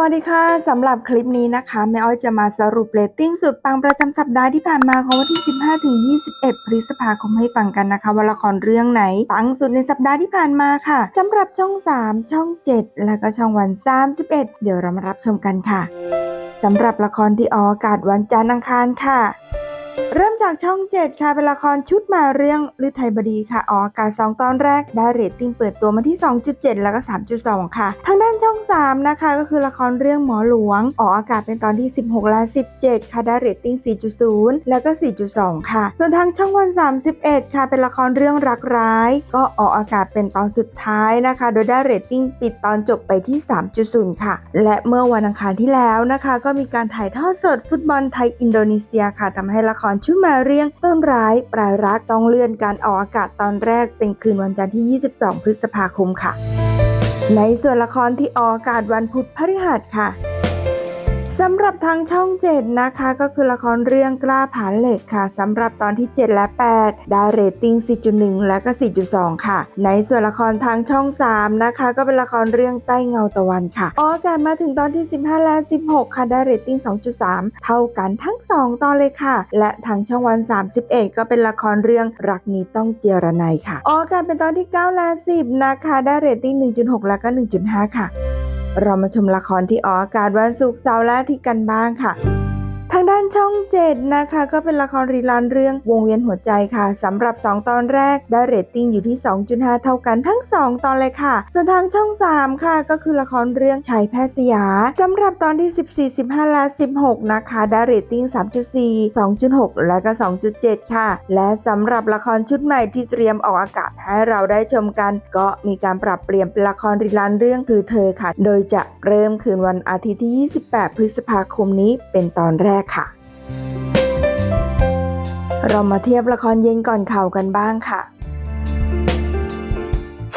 วัสดีค่ะสำหรับคลิปนี้นะคะแม่อ้อยจะมาสรุปเรตติ้งสุดปังประจำสัปดาห์ที่ผ่านมาของวันที่ 15 ถึง 21 พฤษภาคมให้ฟังกันนะคะว่าละครเรื่องไหนปังสุดในสัปดาห์ที่ผ่านมาค่ะสำหรับช่อง 3 ช่อง 7 และก็ช่องวัน 31 เดี๋ยวเรามารับชมกันค่ะสำหรับละครที่ออกอากาศวันจันทร์อังคารค่ะ เริ่มจากช่อง 7 ค่ะ เป็นละครชุดมาเรื่องฤทัยบดีค่ะ ออกอากาศ2ตอนแรก ได้เรตติ้งเปิดตัวมาที่ 2.7 แล้วก็ 3.2 ค่ะ ทางด้านช่อง 3 นะคะ ก็คือละครเรื่องหมอหลวง ออกอากาศเป็นตอนที่ 16และ17 ค่ะ ได้เรตติ้ง 4.0 แล้วก็ 4.2 ค่ะ ส่วนทางช่องวัน 31 ค่ะ เป็นละครเรื่องรักร้าย ก็ออกอากาศเป็นตอนสุดท้ายนะคะ โดยได้เรตติ้งปิดตอนจบไปที่ 3.0 ค่ะ และเมื่อวันอังคารที่แล้วนะคะ ก็มีการถ่ายทอดสดฟุตบอลไทยอินโดนีเซียค่ะทำให้ละครชุดมาเรียงต้นร้ายปลายรักต้องเลื่อนการออกอากาศตอนแรกเป็นคืนวันจันทร์ที่ 22 พฤษภาคมค่ะ ในส่วนละครที่ออกอากาศวันพุธพฤหัสค่ะ สำหรับทางช่อง 7 นะคะก็คือละครเรื่องกล้าผาเหล็กค่ะสำหรับตอนที่ 7 และ 8 ได้เรตติ้ง 4.1 และก็ 4.2 ค่ะ ในส่วนละครทางช่อง 3 นะคะ ก็เป็นละครเรื่องใต้เงาตะวันค่ะออกอากาศมาถึงตอนที่ 15 และ 16 ค่ะได้เรตติ้ง 2.3 เท่ากันทั้ง 2 ตอนเลยค่ะ และทางช่องวัน 31 ก็เป็นละครเรื่องรักนี้ต้องเจรไนยค่ะออกอากาศเป็นตอนที่ 9 และ 10 นะคะ ได้เรตติ้ง 1.6 แล้วก็ 1.5 ค่ะ เรามาชมละครที่ออกอากาศวันศุกร์เสาร์และอาทิตย์กันบ้างค่ะ ทางด้านช่อง 7 นะคะ ก็เป็นละครรีลันเรื่องวงเวียนหัวใจค่ะสำหรับ 2 ตอนแรกได้เรตติ้งอยู่ที่ 2.5 เท่ากันทั้ง 2 ตอนเลยค่ะ ส่วนทางช่อง 3 ค่ะก็คือละครเรื่องชายแพทย์สยาสำหรับตอนที่ 14 15 และ 16 นะคะได้เรตติ้ง 3.4 2.6 และก็ 2.7 ค่ะ และสำหรับละครชุดใหม่ที่เตรียมออกอากาศให้เราได้ชมกัน ก็มีการปรับเปลี่ยนเป็นละครรีลันเรื่องคือเธอค่ะ โดยจะเริ่มคืนวันอาทิตย์ที่ 28 พฤษภาคมนี้เป็นตอนแรกค่ะ เรามาเทียบละครเย็นก่อนข่าวกันบ้างค่ะ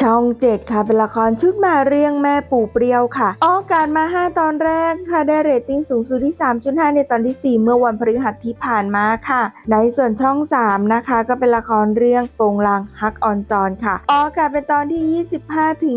ช่อง7ค่ะเป็นละครชุดมาเรียงแม่ปู่เปรี้ยวค่ะออ กากาศมา 5 ตอนแรกค่ะได้เรตติ้งสูงสุดที่ 3.5 ในตอนที่ 4 เมื่อวันพฤหัสที่ผ่านมาค่ะ ในส่วนช่อง 3 นะคะ ก็เป็นละครเรื่องโปงลางฮักออนซอนค่ะออกอากาศเป็นตอนที่ 25 ถึง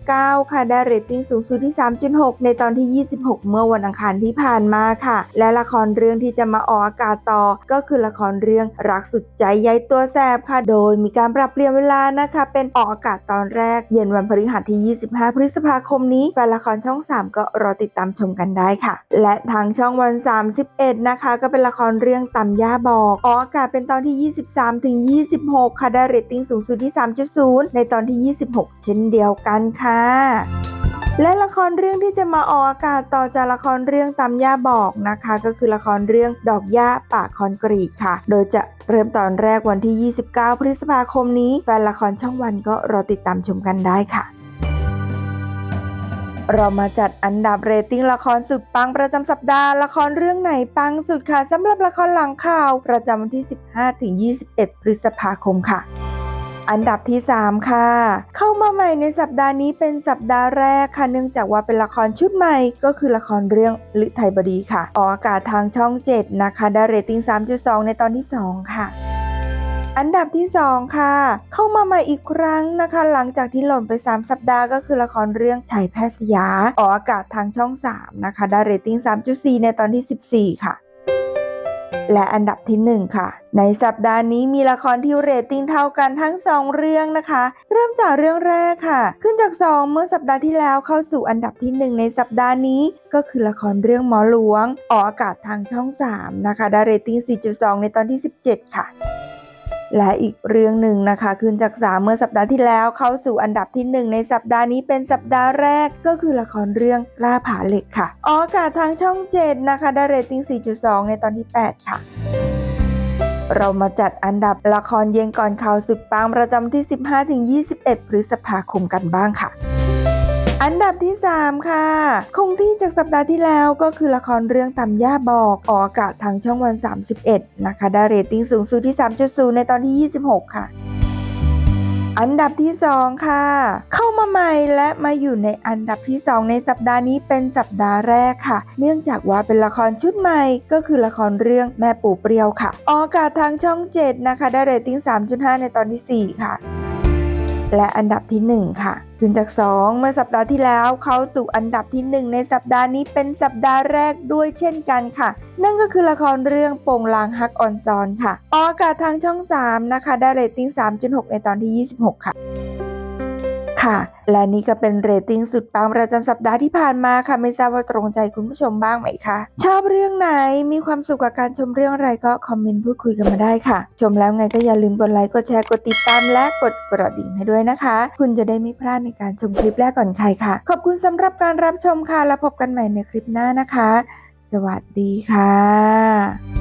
29 ค่ะได้เรตติ้งสูงสุดที่ 3.6 ในตอนที่ 26 เมื่อวันอังคารที่ผ่านมาค่ะ และละครเรื่องที่จะมาออกอากาศต่อ ก็คือละครเรื่องรักสุดใจใยตัวแสบค่ะ โดยมีการปรับเปลี่ยนเวลานะคะ เป็นออกอากาศตอนแรก เย็นวันพฤหัสที่ 25 พฤษภาคมนี้แฟนละครช่อง3 ก็รอติดตามชมกันได้ค่ะ และทางช่องวัน 31 นะคะ ก็เป็นละครเรื่องตำย่าบอกออกอากาศเป็นตอนที่ 23 ถึง 26 ค่ะได้เรตติ้งสูงสุดที่ 3.0 ในตอนที่ 26 เช่นเดียวกันค่ะและละครเรื่องที่จะมาออกอากาศต่อจากละครเรื่องตามย่าบอกนะคะ ก็คือละครเรื่องดอกหญ้าป่าคอนกรีตค่ะ โดยจะเริ่มตอนแรกวันที่ 29 พฤษภาคมนี้แฟนละครช่องวันก็รอติดตามชมกันได้ค่ะ เรามาจัดอันดับเรตติ้งละครสุดปังประจำสัปดาห์ ละครเรื่องไหนปังสุดค่ะสำหรับละครหลังข่าว ประจำวันที่ 15ถึง21 พฤษภาคมค่ะอันดับที่ 3 ค่ะ เข้ามาใหม่ในสัปดาห์นี้เป็นสัปดาห์แรกค่ะ เนื่องจากว่าเป็นละครชุดใหม่ก็คือละครเรื่องฤทัยบดีค่ะ ออกอากาศทางช่อง 7 นะคะ ได้เรตติ้ง 3.2 ในตอนที่ 2 ค่ะ อันดับที่ 2 ค่ะ เข้ามาใหม่อีกครั้งนะคะ หลังจากที่หล่นไป 3 สัปดาห์ก็คือละครเรื่องชายแพทย์สยา ออกอากาศทางช่อง 3 นะคะ ได้เรตติ้ง 3.4 ในตอนที่ 14 ค่ะและอันดับที่ 1 ค่ะ ในสัปดาห์นี้มีละครที่เรตติ้งเท่ากันทั้ง 2 เรื่องนะคะ เริ่มจากเรื่องแรกค่ะ ขึ้นจาก 2 เมื่อสัปดาห์ที่แล้วเข้าสู่อันดับที่ 1 ในสัปดาห์นี้ก็คือละครเรื่องหมอหลวง ออกอากาศทางช่อง 3 นะคะได้เรตติ้ง 4.2 ในตอนที่ 17 ค่ะ และอีกเรื่องหนึ่งนะคะขึ้นจากสามเมื่อสัปดาห์ที่แล้วเข้าสู่อันดับที่ 1 ในสัปดาห์นี้เป็นสัปดาห์แรกก็คือละครเรื่องกล้าผาเหล็กค่ะอ๋อค่ะทางช่อง 7 นะคะได้เรตติ้ง 4.2 ในตอนที่ 8 ค่ะเรามาจัดอันดับละครเย็นก่อนข่าวสุดปังประจำที่ 15-21 พฤษภาคมกันบ้างค่ะ อันดับที่ 3 ค่ะ คงที่จากสัปดาห์ที่แล้วก็คือละครเรื่องตำย่าบอกออกอากาศทางช่องวัน 31 นะคะ ได้เรตติ้งสูงสุดที่ 3.0 ในตอนที่ 26 ค่ะอันดับที่ 2 ค่ะ เข้ามาใหม่และมาอยู่ในอันดับที่ 2 ในสัปดาห์นี้เป็นสัปดาห์แรกค่ะ เนื่องจากว่าเป็นละครชุดใหม่ก็คือละครเรื่องแม่ปู่เปรี้ยวค่ะ ออกอากาศทางช่อง 7 นะคะ ได้เรตติ้ง 3.5 ในตอนที่ 4 ค่ะ และอันดับทีหนึ่1 ค่ะขึ้นจาก 2 เมื่อสัปดาห์ที่แล้วเข้าสู่อันดับที่ 1 ในสัปดาห์นี้เป็นสัปดาห์แรกด้วยเช่นกันค่ะ นั่นก็คือละครเรื่องโป่งลางฮักออนซอนค่ะออกอากาศทางช่อง 3 นะคะ ได้เรตติ้ง 3.6 ในตอนที่ 26 ค่ะ ค่ะ และนี่ก็เป็นเรตติ้งสุดปังประจำสัปดาห์ที่ผ่านมาค่ะ ไม่ทราบว่าตรงใจคุณผู้ชมบ้างไหมคะ ชอบเรื่องไหนมีความสุขกับการชมเรื่องอะไรก็คอมเมนต์พูดคุยกันมาได้ค่ะ ชมแล้วไงก็อย่าลืมกดไลค์กดแชร์กดติดตามและกดกระดิ่งให้ด้วยนะคะ คุณจะได้ไม่พลาดในการชมคลิปแรกก่อนใครค่ะ ขอบคุณสำหรับการรับชมค่ะแล้วพบกันใหม่ในคลิปหน้านะคะ สวัสดีค่ะ